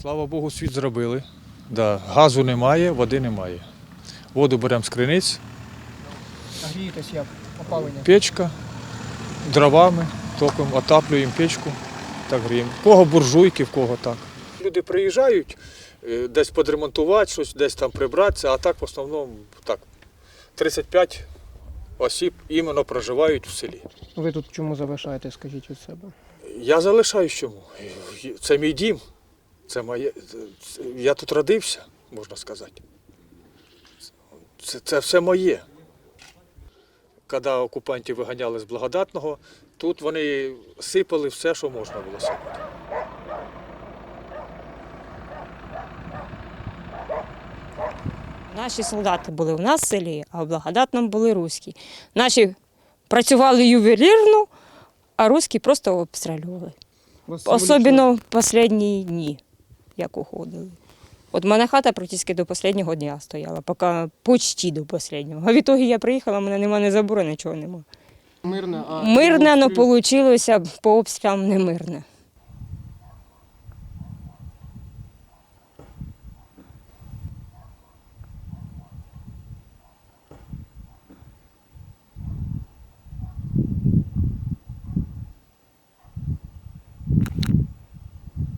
Слава Богу, світ зробили. Да. Газу немає, води немає. Воду беремо з криниць, А грієтесь як? Опалення. печка, дровами, топимо, отаплюємо печку, так гріємо. В кого буржуйки, в кого так. Люди приїжджають е, десь подремонтувати, щось десь там прибратися, а так в основному так. 35 осіб іменно проживають в селі. Ви тут чому залишаєте, скажіть від себе? Я залишаюсь чому. Це мій дім. Це моє. Я тут родився, можна сказати. Це, це все моє. Коли окупантів виганяли з благодатного, тут вони сипали все, що можна було сипати. Наші солдати були в нас в селі, а в благодатному були руські. Наші працювали ювелірно, а руські просто обстрілювали. Особливо в останні дні, як уходили. От в мене хата практично до останнього дня стояла, поки почти до останнього. А відтоді я приїхала, в мене немає ні забору, нічого немає. Мирне, а Мирне, але обстріл- вийшло по обстрілам не мирне.